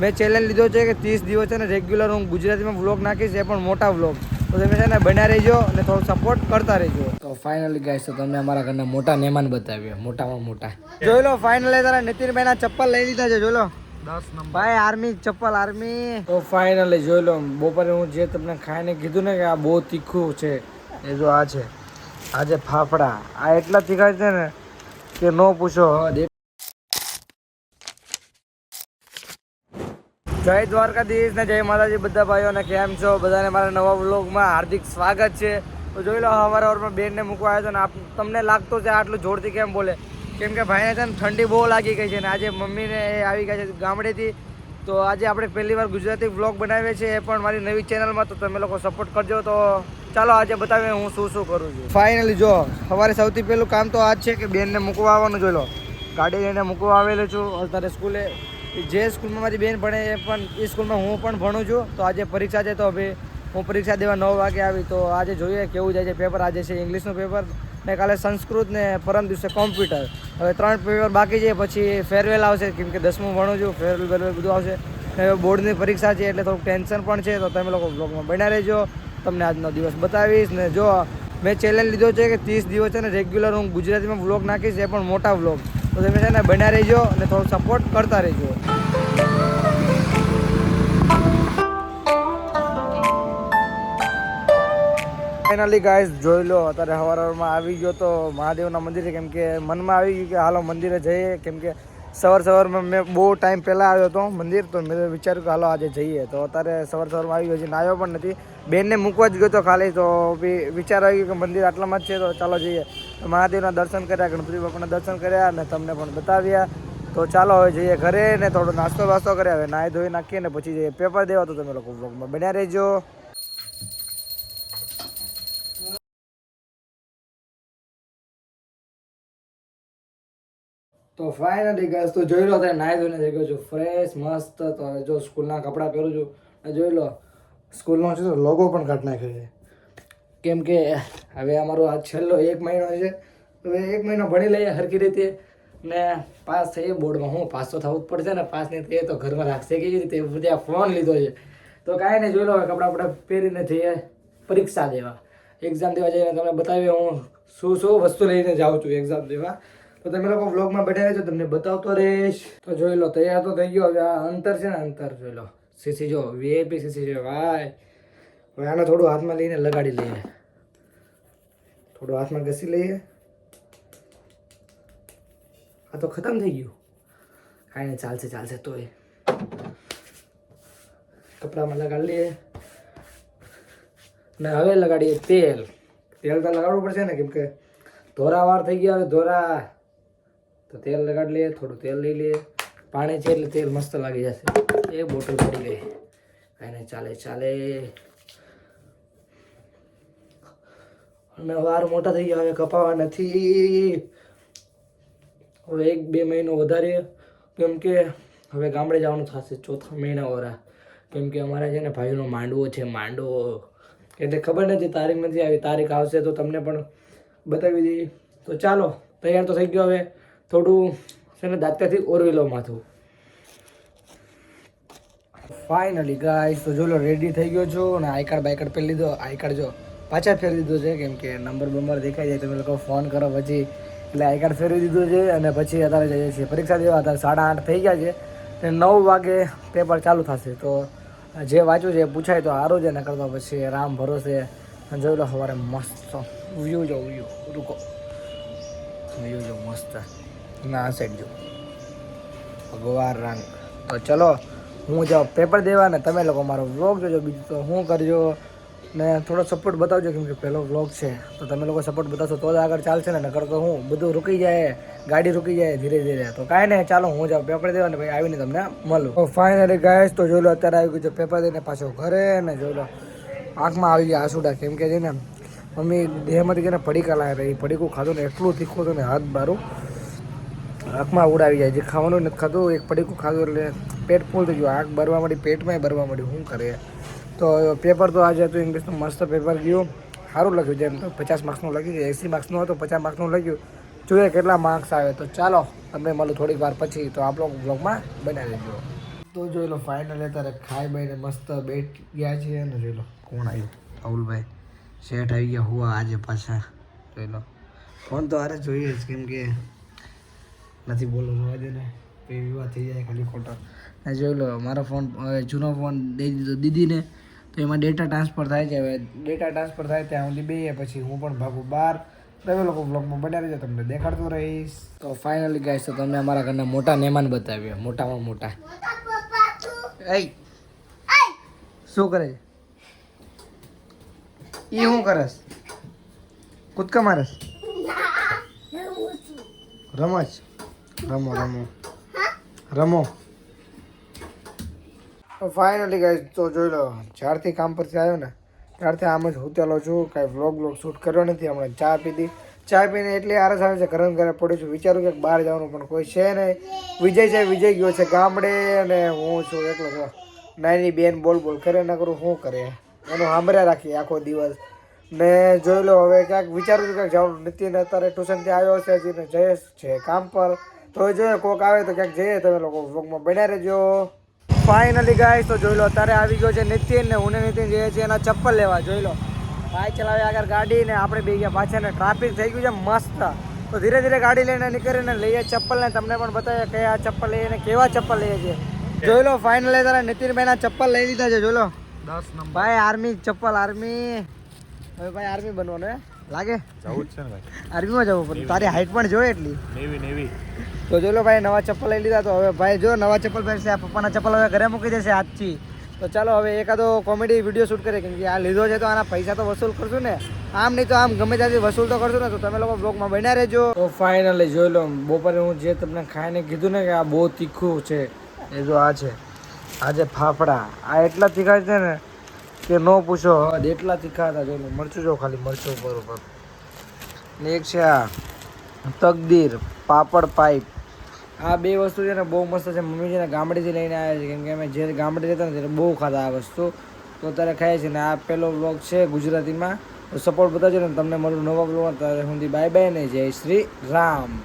મેં ચેલેન્જ લીધો છે કે ત્રીસ દિવસ છે ને રેગ્યુલર હું ગુજરાતીમાં વ્લોગ નાખીશ એ પણ મોટા વ્લોગ તો તમે છે ને બન્યા રહેજો અને થોડો સપોર્ટ કરતા રહેજો. તો ફાઇનલી ગાઈસ તો તમને અમારા ઘરના મોટા મહેમાન બતાવ્યા. મોટામાં મોટા. જોઈ લો ફાઇનલી તારા નીતિનભાઈ ના ચપ્પલ લઈ લીધા છે જોઈ લો. દસ ભાઈ આર્મી ચપ્પલ આર્મી. તો ફાઇનલી જોઈ લો બપોરે હું જે તમને ખાઈને કીધું ને કે આ બહુ તીખું છે એ જો આ છે. આ જે ફાફડા. આ એટલા તીખા છે ને કે નો પૂછો. જય દ્વારકાધીશ ને જય માતાજી બધા ભાઈઓને કેમ છો? બધાને મારા નવા વ્લોગમાં હાર્દિક સ્વાગત છે. તો જોઈ લો, અમારા ઓરમાં બેનને મૂકવા આવ્યો હતો ને તમને લાગતો છે આટલું જોરથી કેમ બોલે? કેમ કે ભાઈને છે ને ઠંડી બહુ લાગી ગઈ છે ને, આજે મમ્મીને એ આવી ગયા છે ગામડેથી. તો આજે આપણે પહેલી વાર ગુજરાતી વ્લોગ બનાવીએ છીએ, એ પણ મારી નવી ચેનલમાં, તો તમે લોકો સપોર્ટ કરજો. તો ચાલો, આજે બતાવીએ હું શું શું કરું છું. ફાઇનલી જો, સવારે સૌથી પહેલું કામ તો આ જ છે કે બેનને મૂકવા આવવાનું, જોઈ લો. ગાડી લઈને મૂકવા આવેલો છું, અત્યારે સ્કૂલે. જે સ્કૂલમાં મારી બેન ભણે એ પણ, એ સ્કૂલમાં હું પણ ભણું છું, તો આજે પરીક્ષા છે, તો હવે હું પરીક્ષા દેવા નવ વાગે આવી, તો આજે જોઈએ કેવું જાય છે પેપર આજે છે ઇંગ્લિશનું પેપર ને કાલે સંસ્કૃત ને પરમ દિવસે કોમ્પ્યુટર હવે ત્રણ પેપર બાકી છે, પછી ફેરવેલ આવશે, કેમ કે દસમું ભણું છું ફેરવેલ બેરવેલ બધું આવશે. બોર્ડની પરીક્ષા છે, એટલે થોડુંક ટેન્શન પણ છે, તો તમે લોકો બ્લોગમાં બન્યા રહેજો. તમને આજનો દિવસ બતાવીશ, ને જો મેં ચેલેન્જ લીધો છે કે ત્રીસ દિવસ છે ને રેગ્યુલર હું ગુજરાતીમાં વ્લોગ નાખીશ, એ પણ મોટા વ્લોગ તો તમે છે ને બન્યા રહેજો અને થોડો સપોર્ટ કરતા રહેજો. ફાઇનલી ગાઈસ જોઈ લો, અત્યારે હવાર હવારમાં આવી ગયો તો મહાદેવના મંદિરે કેમ કે મનમાં આવી ગયું કે હાલો મંદિરે જઈએ, કેમ કે સવાર સવારમાં મેં બહુ ટાઈમ પહેલાં આવ્યો હતો મંદિર, તો મેં વિચાર્યું કે હાલો આજે જઈએ. તો અત્યારે સવાર સવારમાં આવી ગયો છે આવ્યો પણ નથી. બેનને મૂકવા જ ગયો તો ખાલી, તો બી વિચાર આવી ગયો કે મંદિર આટલામાં જ છે, તો ચાલો જઈએ. મહાદેવના દર્શન કર્યા, ગણપતિ બાપાના દર્શન કર્યા અને તમને પણ બતાવ્યા. તો ચાલો હવે જઈએ ઘરે ને થોડો નાસ્તો વાસ્તો કર્યા. હવે નાહી ધોઈ નાખીએ ને પછી જઈએ. પેપર દેવા તો તમે લોકો બ્લોગમાં બન્યા રહેજો. તો ફાઇનલી ગર્લ્સ તો જોઈ લો અત્યારે નાહી ધોઈને થઈ છું. ફ્રેશ મસ્ત, તો જો સ્કૂલના કપડાં પહેરું છું. જોઈ લો, સ્કૂલનો છે તો લોગો પણ કાઢી નાખ્યો છે. કેમ કે હવે અમારો આ છેલ્લો એક મહિનો છે. હવે એક મહિનો ભણી લઈએ હરકી રીતે. ને પાસ થઈએ બોર્ડમાં. હું પાસ તો થવું જ પડશે ને, પાસ નહીં થઈએ તો ઘરમાં રાખશે કેવી રીતે? ત્યાં ફોન લીધો છે. તો કાંઈ નહીં, જોઈ લો કપડાં બપડા પહેરીને જઈએ પરીક્ષા દેવા. એક્ઝામ દેવા જઈને તમને બતાવીએ હું શું શું વસ્તુ લઈને જાઉં છું એક્ઝામ દેવા. તો તમે લોકો વ્લોગમાં બેઠા રહેજો, તમને બતાવતો રહીશ. તો જોઈ લો, તૈયાર તો થઈ ગયો. હવે આ અંતર છે ને, અંતર જોઈ લો. સીસી જો વીઆઈપી સીસી છે. ભાઈ હવે આને થોડું હાથમાં લઈને લગાડી લઈએ. થોડું હાથમાં ઘસી લઈએ. આ તો ખતમ થઈ ગયું. કાંઈ નહીં, ચાલશે ચાલશે, તોય. કપડામાં લગાડી લઈએ. ને હવે લગાડીએ તેલ. તેલ તો લગાડવું પડશે ને, કેમ કે ધોરા વાર થઈ ગયા, હવે ધોરા. તો તેલ લગાડી લઈએ, થોડું તેલ લઈ લઈએ. પાણી છે એટલે તેલ મસ્ત લાગી જશે. એ બોટલ પડી ગઈ. અને ચાલે ચાલે. અને વાર મોટા થઈ ગયા, હવે કપાવા નથી. હવે એક, બે મહિનો વધારે. કેમ કે હવે ગામડે જવાનું થશે, ચોથા મહિના વરા. કેમ કે અમારે છે ને ભાઈનો માંડવો છે, માંડવો. એટલે ખબર નથી, તારીખ નથી આવી. તારીખ આવશે તો તમને પણ બતાવી દઈએ. તો ચાલો, તૈયાર તો થઈ ગયો હવે. થોડું છે ને દાંતકાથી ઓરવી લો માથું. ફાઇનલી ગાઈસ તો જો લો રેડી થઈ ગયો છું અને આઈ કાર્ડ બાઈ કાર્ડ પહેરી લીધો. આઈ કાર્ડ જો પાછા ફેરવી દીધો છે, કેમ કે નંબર બંબર દેખાઈ જાય, તમે લોકો ફોન કરો પછી. એટલે આઈ કાર્ડ ફેરવી દીધું છે અને પછી અત્યારે જઈએ છીએ પરીક્ષા દેવા. અત્યારે સાડા આઠ થઈ ગયા છે અને નવ વાગે પેપર ચાલુ થશે. તો જે વાંચ્યું છે પૂછાય તો સારું છે, નકર તો પછી રામ ભરોસે. જોઈ લો, સવારે મસ્ત વ્યૂ જો વ્યૂ રૂકો. વ્યૂ જો મસ્ત. ના આ જો ભગવાન રંગ તો ચલો, હું જાઉં. પેપર દેવા ને તમે લોકો મારો વ્લોગ જોજો. બીજું તો હું કરજો ને થોડો સપોર્ટ બતાવજો, કેમ કે પહેલો વ્લોગ છે. તો તમે લોકો સપોર્ટ બતાવશો તો જ આગળ ચાલશે ને, નકર તો હું બધું રૂકી જાય, ગાડી રૂકી જાય ધીરે ધીરે. તો કાંઈ નહીં, ચાલો, હું જાઉં. પેપર દેવા ને ભાઈ આવીને તમને મળું. ફાઇનલી ગાઈસ તો જોઈ લો, અત્યારે આવી ગયું છે પેપર દઈને પાછો ઘરે ને જોઈ લો. આંખમાં આવી ગયા આસુડા, કેમ કે છે ને, મમ્મી દેહમાંથી ને પડીકા લાવ્યા એ પડીકું ખાધું ને એટલું તીખું હતું ને, હાથ બારું. આંખમાં ઉડાવી જાય. જે ખાવાનું નથી ખાધું, એક પડીકું ખાધું એટલે પેટ ફૂલ થઈ ગયું. આંખ ભરવા મળી પેટમાંય ભરવા મળ્યું શું કરે? તો પેપર તો આજે હતું ઇંગ્લિશનું મસ્ત પેપર ગયું. સારું લખ્યું જેમ તો પચાસ માર્ક્સનું લખ્યું એંસી માર્ક્સનું હતું, પચાસ માર્ક્સનું લખ્યું. જોઈએ કેટલા માર્ક્સ આવે. તો ચાલો, તમને મળું થોડીક વાર પછી. તો આપણો બ્લોગમાં બનાવી દેજો તો જોઈ લો ફાઇનલ અત્યારે ખાઈ બાઈને મસ્ત બેટ ગયા છે અને જોઈ લો, કોણ આવ્યું? રાહુલભાઈ. શેઠ આવી ગયા, હુઆ આજે પાછા. જોઈ લો. ફોન તો હારે જોઈએ કેમ કે નથી બોલો જોવા દે ને. વિવાદ થઈ જાય ખાલી ખોટો. ને જોઈ લો મારો ફોન જૂનો ફોન દઈ દીધો દીદીને. તો એમાં ડેટા ટ્રાન્સફર થાય છે. હવે ડેટા ટ્રાન્સફર થાય ત્યાં સુધી બે પછી હું પણ ભાગું. બહાર તમે લોકો બ્લોગમાં બન્યા રહેજો તમને દેખાડતો રહીશ. તો ફાઇનલી ગાઈસ તો તમને અમારા ઘરના મોટા મહેમાન બતાવ્યા. મોટામાં મોટા. શું કરે છે? એ શું કરસ કૂદકા મારસ રમસ રમો રમો. રમો. ફાઇનલી ગાઈસ તો જોઈ લો, જ્યારથી કામ પરથી આવ્યો ને, ત્યારથી આમ જ હોતેલો છું, કાંઈ વ્લોગ બ્લોગ શૂટ કર્યો નથી, હમણાં ચા પીધી ચા પીને એટલી આરસ આવે છે, ઘરે ઘરે પડ્યું છું, વિચારું કે બહાર જવાનું પણ કોઈ છે નહીં. વિજય છે, વિજય ગયો છે ગામડે અને હું છું એટલો છો. નાની બેન બોલ બોલ કરે ના કરું શું કરે? એનું સાંભળ્યા રાખીએ આખો દિવસ. ને જોઈ લો, હવે ક્યાંક વિચારું છું, ક્યાંક જવાનું નીતિન અત્યારે ટ્યુશનથી આવ્યો છે, હજી જયેશ છે, કામ પર. તો જોઈએ કોક આવે તો ક્યાંક જઈએ તમે લોકો વ્લોગમાં બન્યા રહેજો. ફાઇનલી ગાય તો જોઈ લો અત્યારે આવી ગયો છે નિતિન ને હું નીતિન જઈએ છીએ એના ચપ્પલ લેવા. જોઈ લો. બાઇક ચલાવે આગળ ગાડી ને આપણે બે ગયા પાછા ને ટ્રાફિક થઈ ગયું છે મસ્ત. તો ધીરે ધીરે ગાડી લઈને નીકળીને લઈએ ચપ્પલ ને તમને પણ બતાવીએ કયા ચપ્પલ લઈએ ને કેવા ચપ્પલ લઈએ છીએ. જોઈ લો ફાઇનલી તારા નીતિનભાઈ ના ચપ્પલ લઈ લીધા છે જોઈ લો. દસ નંબર. ભાઈ આર્મી ચપ્પલ આર્મી હવે ભાઈ આર્મી બનવાનું હે. લાગે? જવું જ છે ને ભાઈ. આર્મીમાં જવું પડે. તારી હાઈટ પણ જોઈએ એટલી. Navy navy. તો જો લો ભાઈ નવા ચપ્પલ લઈ લીધા તો હવે ભાઈ જો નવા ચપ્પલ પહેરશે આ પપ્પાના ચપ્પલ હવે ઘરે મૂકી દેશે આજથી. તો ચાલો હવે એકાદો કોમેડી વીડિયો શૂટ કરીએ કેમ કે આ લીધો છે તો આના પૈસા તો વસૂલ કરશું ને. આમ નહીં તો આમ ગમે ત્યાંથી વસૂલ તો કરશું ને તો તમે લોકો બ્લોગમાં બન્યા રહેજો. તો ફાઇનલી જોઈ લો બપોરે હું જે તમને ખાઈને કીધું ને કે આ બહુ તીખું છે એ જો આ છે. આ જે ફાફડા આ એટલા તીખા છે ને કે ન પૂછો, હદ એટલા તીખા હતા જોઈને મરચું જો ખાલી મરચું ઉપર ઉપર. ને એક છે આ તકદીર, પાપડ પાઇપ. આ બે વસ્તુ છે ને બહુ મસ્ત છે. મમ્મી છે ને ગામડેથી લઈને આવ્યા છે. કેમ કે અમે જે ગામડે જતા ને ત્યારે બહુ ખાતા આ વસ્તુ. તો અત્યારે ખાય છે ને આ પહેલો બ્લોગ છે ગુજરાતીમાં. સપોર્ટ બતાવજો ને, તમને મારું નવા બ્લોગ ત્યારે સુધી બાય બાય ને જય શ્રી રામ.